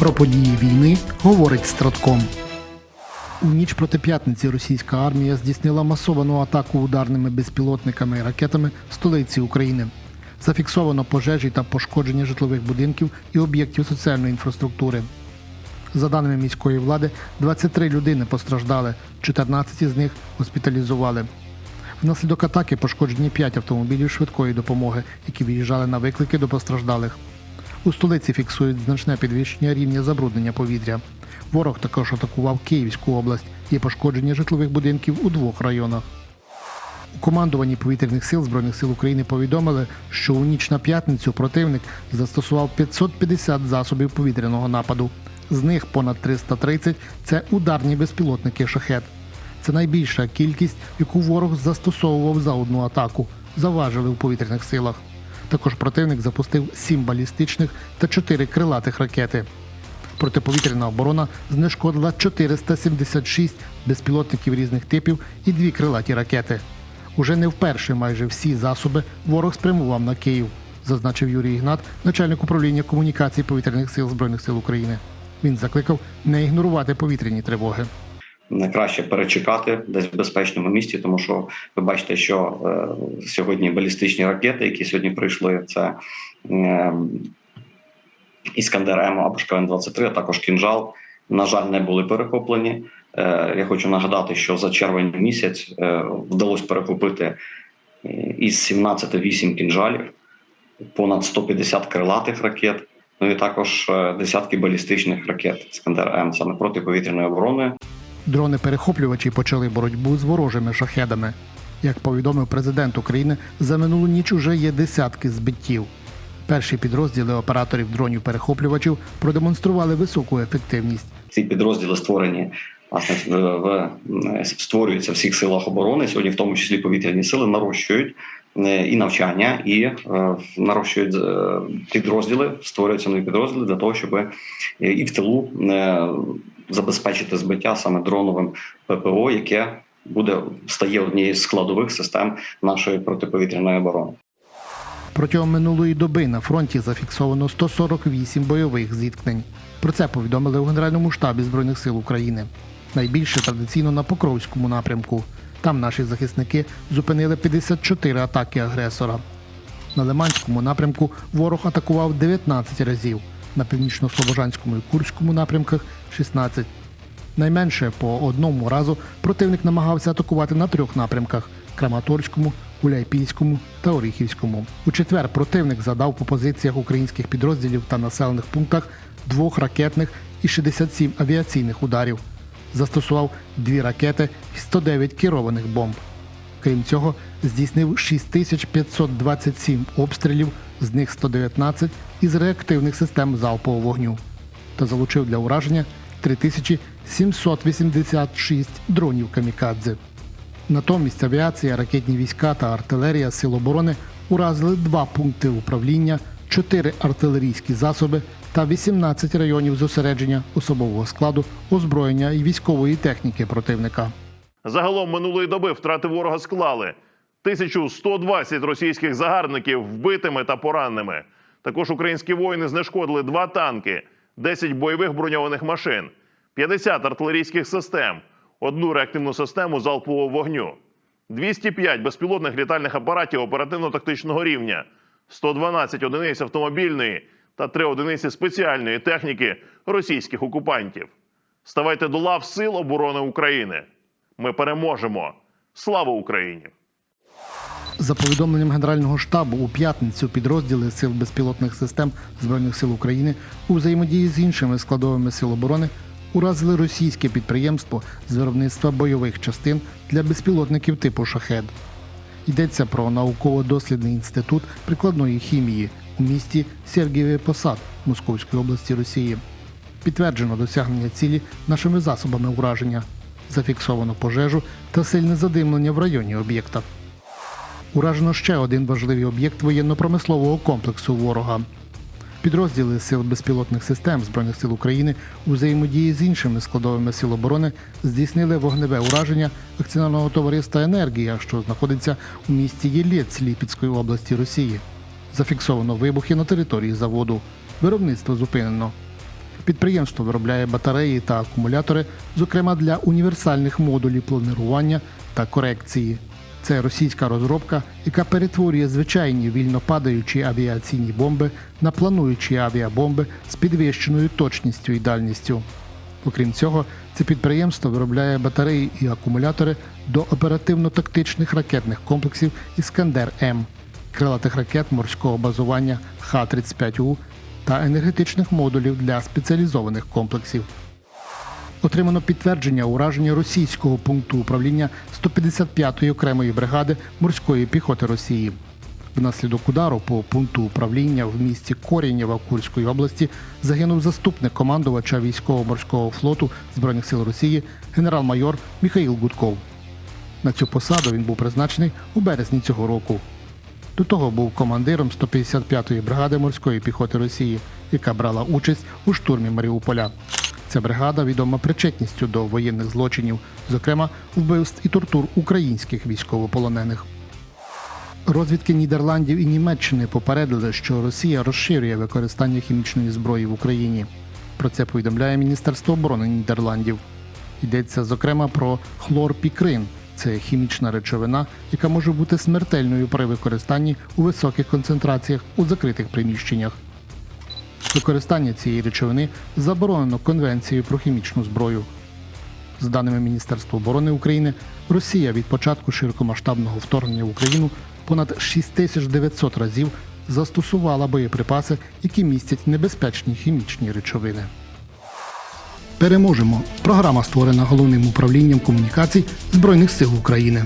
Про події війни говорить Стратком. У ніч проти п'ятниці російська армія здійснила масовану атаку ударними безпілотниками і ракетами столиці України. Зафіксовано пожежі та пошкодження житлових будинків і об'єктів соціальної інфраструктури. За даними міської влади, 23 людини постраждали, 14 з них госпіталізували. Внаслідок атаки пошкоджені 5 автомобілів швидкої допомоги, які виїжджали на виклики до постраждалих. У столиці фіксують значне підвищення рівня забруднення повітря. Ворог також атакував Київську область. Є пошкодження житлових будинків у двох районах. У командуванні повітряних сил Збройних сил України повідомили, що у ніч на п'ятницю противник застосував 550 засобів повітряного нападу. З них понад 330 – це ударні безпілотники шахет. Це найбільша кількість, яку ворог застосовував за одну атаку. Заважили у повітряних силах. Також противник запустив 7 балістичних та 4 крилатих ракети. Протиповітряна оборона знешкодила 476 безпілотників різних типів і дві крилаті ракети. Уже не вперше майже всі засоби ворог спрямував на Київ, зазначив Юрій Ігнат, начальник управління комунікацій повітряних сил Збройних сил України. Він закликав не ігнорувати повітряні тривоги. Найкраще перечекати десь в безпечному місці, тому що ви бачите, що е, сьогодні балістичні ракети, які сьогодні прийшли, це е, Іскандер М або шкн 23 а також кінжал. На жаль, не були перехоплені. Е, я хочу нагадати, що за червень місяць е, вдалося перехопити із 17 8 кінжалів, понад 150 крилатих ракет. Ну і також десятки балістичних ракет Іскандер М саме протиповітряної оборони. Дрони-перехоплювачі почали боротьбу з ворожими шахедами. Як повідомив президент України, за минулу ніч уже є десятки збиттів. Перші підрозділи операторів дронів-перехоплювачів продемонстрували високу ефективність. ці підрозділи створені власне в, створюються в всіх силах оборони. Сьогодні, в тому числі повітряні сили, нарощують е, і навчання, і е, нарощують е, підрозділи, створюються нові підрозділи для того, щоб і в тилу забезпечити збиття саме дроновим ППО, яке буде стає однією з складових систем нашої протиповітряної оборони. Протягом минулої доби на фронті зафіксовано 148 бойових зіткнень. Про це повідомили у Генеральному штабі Збройних сил України. Найбільше традиційно на Покровському напрямку. Там наші захисники зупинили 54 атаки агресора. На Лиманському напрямку ворог атакував 19 разів, на північно-слобожанському і Курському напрямках 16. Найменше по одному разу противник намагався атакувати на трьох напрямках Краматорському, Гуляйпільському та Оріхівському. У четвер противник задав по позиціях українських підрозділів та населених пунктах двох ракетних і 67 авіаційних ударів. Застосував дві ракети і 109 керованих бомб. Крім цього, здійснив 6527 обстрілів, з них 119 із реактивних систем залпового вогню та залучив для ураження 3786 дронів камікадзе. Натомість авіація, ракетні війська та артилерія Сил оборони уразили два пункти управління, 4 артилерійські засоби та 18 районів зосередження особового складу, озброєння і військової техніки противника. Загалом минулої доби втрати ворога склали 1120 російських загарбників вбитими та пораненими. Також українські воїни знешкодили два танки, 10 бойових броньованих машин, 50 артилерійських систем, одну реактивну систему залпового вогню, 205 безпілотних літальних апаратів оперативно-тактичного рівня, 112 одиниць автомобільної та 3 одиниці спеціальної техніки російських окупантів. Ставайте до лав Сил оборони України. Ми переможемо. Слава Україні! За повідомленням Генерального штабу, у п'ятницю підрозділи сил безпілотних систем Збройних сил України у взаємодії з іншими складовими сил оборони уразили російське підприємство з виробництва бойових частин для безпілотників типу шахед. Йдеться про науково-дослідний інститут прикладної хімії у місті Сергієве Посад Московської області Росії. Підтверджено досягнення цілі нашими засобами ураження. Зафіксовано пожежу та сильне задимлення в районі об'єкта. Уражено ще один важливий об'єкт воєнно-промислового комплексу ворога. Підрозділи сил безпілотних систем Збройних сил України у взаємодії з іншими складовими сил оборони здійснили вогневе ураження акціонерного товариства Енергія, що знаходиться у місті Єлєць Ліпецької області Росії. Зафіксовано вибухи на території заводу. Виробництво зупинено. Підприємство виробляє батареї та акумулятори, зокрема для універсальних модулів планирування та корекції. Це російська розробка, яка перетворює звичайні вільно падаючі авіаційні бомби на плануючі авіабомби з підвищеною точністю і дальністю. Окрім цього, це підприємство виробляє батареї і акумулятори до оперативно-тактичних ракетних комплексів Іскандер М, крилатих ракет морського базування Х-35У та енергетичних модулів для спеціалізованих комплексів. Отримано підтвердження ураження російського пункту управління 155-ї окремої бригади морської піхоти Росії. Внаслідок удару по пункту управління в місті Корінєва Курської області загинув заступник командувача військово-морського флоту Збройних сил Росії генерал-майор Міхаїл Гудков. На цю посаду він був призначений у березні цього року. До того був командиром 155-ї бригади морської піхоти Росії, яка брала участь у штурмі Маріуполя. Ця бригада відома причетністю до воєнних злочинів, зокрема вбивств і тортур українських військовополонених. Розвідки Нідерландів і Німеччини попередили, що Росія розширює використання хімічної зброї в Україні. Про це повідомляє Міністерство оборони Нідерландів. Йдеться зокрема про хлорпікрин. Це хімічна речовина, яка може бути смертельною при використанні у високих концентраціях у закритих приміщеннях. Використання цієї речовини заборонено Конвенцією про хімічну зброю. За даними Міністерства оборони України, Росія від початку широкомасштабного вторгнення в Україну понад 6900 разів застосувала боєприпаси, які містять небезпечні хімічні речовини. Переможемо. Програма створена головним управлінням комунікацій Збройних сил України.